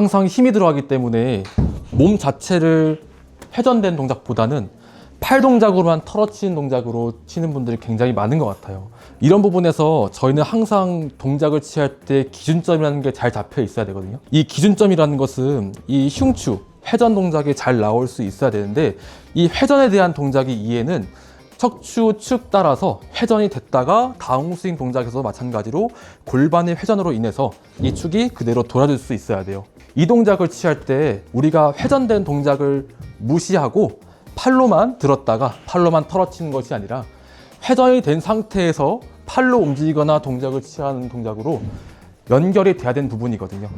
항상 힘이 들어가기 때문에 몸 자체를 회전된 동작보다는 팔 동작으로만 털어치는 동작으로 치는 분들이 굉장히 많은 것 같아요. 이런 부분에서 저희는 항상 동작을 취할 때 기준점이라는 게 잘 잡혀 있어야 되거든요. 이 기준점이라는 것은 이 흉추, 회전 동작이 잘 나올 수 있어야 되는데 이 회전에 대한 동작의 이해는 척추 축 따라서 회전이 됐다가 다운스윙 동작에서 마찬가지로 골반의 회전으로 인해서 이 축이 그대로 돌아줄 수 있어야 돼요. 이 동작을 취할 때 우리가 회전된 동작을 무시하고 팔로만 들었다가 팔로만 털어치는 것이 아니라 회전이 된 상태에서 팔로 움직이거나 동작을 취하는 동작으로 연결이 돼야 되는 부분이거든요.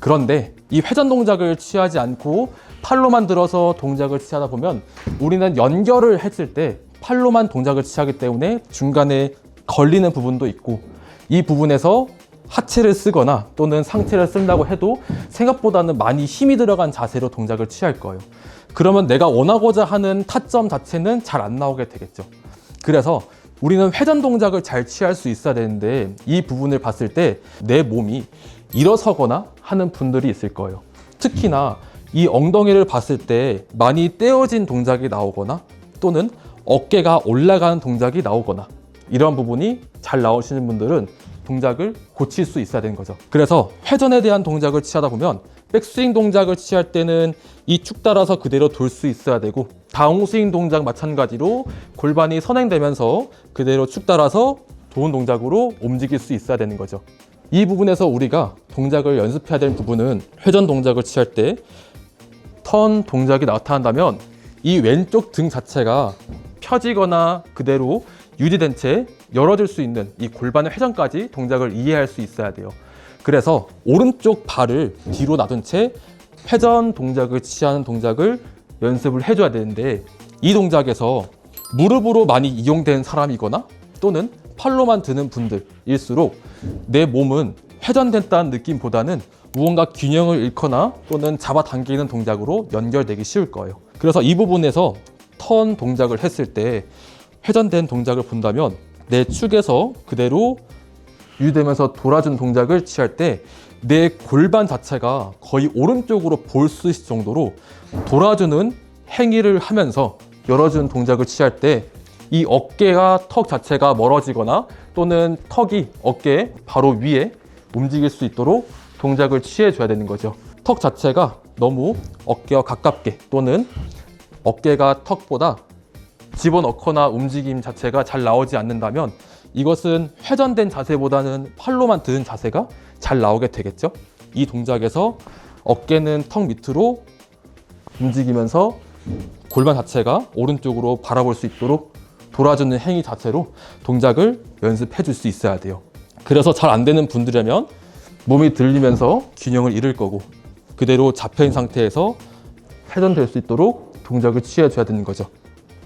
그런데 이 회전 동작을 취하지 않고 팔로만 들어서 동작을 취하다 보면 우리는 연결을 했을 때 팔로만 동작을 취하기 때문에 중간에 걸리는 부분도 있고 이 부분에서 하체를 쓰거나 또는 상체를 쓴다고 해도 생각보다는 많이 힘이 들어간 자세로 동작을 취할 거예요. 그러면 내가 원하고자 하는 타점 자체는 잘 안 나오게 되겠죠. 그래서 우리는 회전 동작을 잘 취할 수 있어야 되는데 이 부분을 봤을 때 내 몸이 일어서거나 하는 분들이 있을 거예요. 특히나 이 엉덩이를 봤을 때 많이 떼어진 동작이 나오거나 또는 어깨가 올라가는 동작이 나오거나 이런 부분이 잘 나오시는 분들은 동작을 고칠 수 있어야 되는 거죠. 그래서 회전에 대한 동작을 취하다 보면 백스윙 동작을 취할 때는 이 축 따라서 그대로 돌 수 있어야 되고 다운스윙 동작 마찬가지로 골반이 선행되면서 그대로 축 따라서 좋은 동작으로 움직일 수 있어야 되는 거죠. 이 부분에서 우리가 동작을 연습해야 되는 부분은 회전 동작을 취할 때 턴 동작이 나타난다면 이 왼쪽 등 자체가 펴지거나 그대로 유지된 채 열어줄 수 있는 이 골반의 회전까지 동작을 이해할 수 있어야 돼요. 그래서 오른쪽 발을 뒤로 놔둔 채 회전 동작을 취하는 동작을 연습을 해줘야 되는데 이 동작에서 무릎으로 많이 이용된 사람이거나 또는 팔로만 드는 분들일수록 내 몸은 회전됐다는 느낌보다는 무언가 균형을 잃거나 또는 잡아당기는 동작으로 연결되기 쉬울 거예요. 그래서 이 부분에서 턴 동작을 했을 때 회전된 동작을 본다면 내 축에서 그대로 유지되면서 돌아준 동작을 취할 때 내 골반 자체가 거의 오른쪽으로 볼 수 있을 정도로 돌아주는 행위를 하면서 열어주는 동작을 취할 때 이 어깨가 턱 자체가 멀어지거나 또는 턱이 어깨 바로 위에 움직일 수 있도록 동작을 취해 줘야 되는 거죠. 턱 자체가 너무 어깨와 가깝게 또는 어깨가 턱보다 집어넣거나 움직임 자체가 잘 나오지 않는다면 이것은 회전된 자세보다는 팔로만 드는 자세가 잘 나오게 되겠죠. 이 동작에서 어깨는 턱 밑으로 움직이면서 골반 자체가 오른쪽으로 바라볼 수 있도록 돌아주는 행위 자체로 동작을 연습해 줄 수 있어야 돼요. 그래서 잘 안 되는 분들이라면 몸이 들리면서 균형을 잃을 거고 그대로 잡혀있는 상태에서 회전될 수 있도록 동작을 취해 줘야 되는 거죠.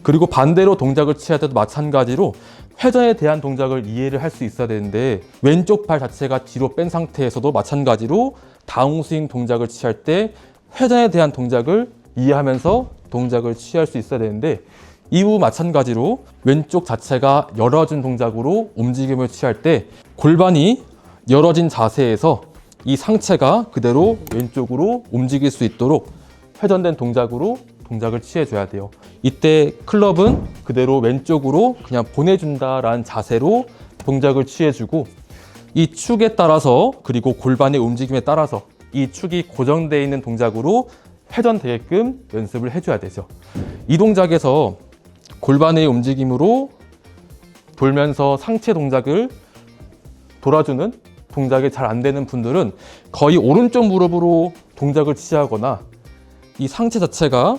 그리고 반대로 동작을 취할 때도 마찬가지로 회전에 대한 동작을 이해를 할 수 있어야 되는데 왼쪽 팔 자체가 뒤로 뺀 상태에서도 마찬가지로 다운스윙 동작을 취할 때 회전에 대한 동작을 이해하면서 동작을 취할 수 있어야 되는데 이후 마찬가지로 왼쪽 자체가 열어준 동작으로 움직임을 취할 때 골반이 열어진 자세에서 이 상체가 그대로 왼쪽으로 움직일 수 있도록 회전된 동작으로 동작을 취해줘야 돼요. 이때 클럽은 그대로 왼쪽으로 그냥 보내준다라는 자세로 동작을 취해주고 이 축에 따라서 그리고 골반의 움직임에 따라서 이 축이 고정되어 있는 동작으로 회전되게끔 연습을 해줘야 되죠. 이 동작에서 골반의 움직임으로 돌면서 상체 동작을 돌아주는 동작이 잘 안 되는 분들은 거의 오른쪽 무릎으로 동작을 취하거나 이 상체 자체가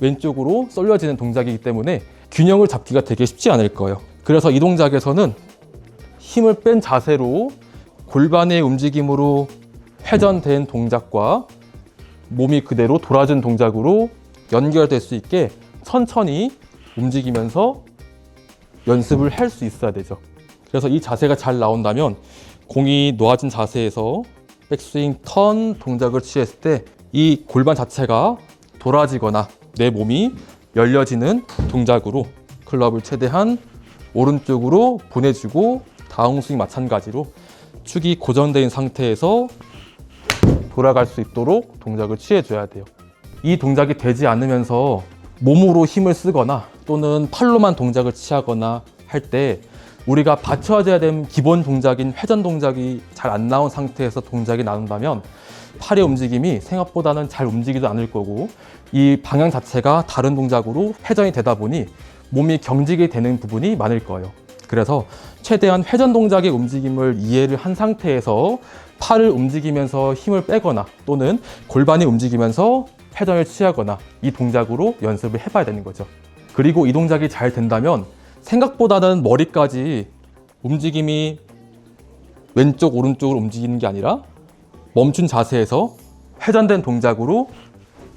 왼쪽으로 쏠려지는 동작이기 때문에 균형을 잡기가 되게 쉽지 않을 거예요. 그래서 이 동작에서는 힘을 뺀 자세로 골반의 움직임으로 회전된 동작과 몸이 그대로 돌아준 동작으로 연결될 수 있게 천천히 움직이면서 연습을 할 수 있어야 되죠. 그래서 이 자세가 잘 나온다면 공이 놓아진 자세에서 백스윙 턴 동작을 취했을 때 이 골반 자체가 돌아지거나 내 몸이 열려지는 동작으로 클럽을 최대한 오른쪽으로 보내주고 다운스윙 마찬가지로 축이 고정된 상태에서 돌아갈 수 있도록 동작을 취해줘야 돼요. 이 동작이 되지 않으면서 몸으로 힘을 쓰거나 또는 팔로만 동작을 취하거나 할 때 우리가 받쳐줘야 되는 기본 동작인 회전 동작이 잘 안 나온 상태에서 동작이 나온다면 팔의 움직임이 생각보다는 잘 움직이지 않을 거고 이 방향 자체가 다른 동작으로 회전이 되다 보니 몸이 경직이 되는 부분이 많을 거예요. 그래서 최대한 회전 동작의 움직임을 이해를 한 상태에서 팔을 움직이면서 힘을 빼거나 또는 골반이 움직이면서 회전을 취하거나 이 동작으로 연습을 해봐야 되는 거죠. 그리고 이 동작이 잘 된다면 생각보다는 머리까지 움직임이 왼쪽, 오른쪽으로 움직이는 게 아니라 멈춘 자세에서 회전된 동작으로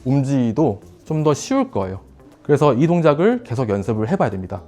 움직이도 좀 더 쉬울 거예요. 그래서 이 동작을 계속 연습을 해봐야 됩니다.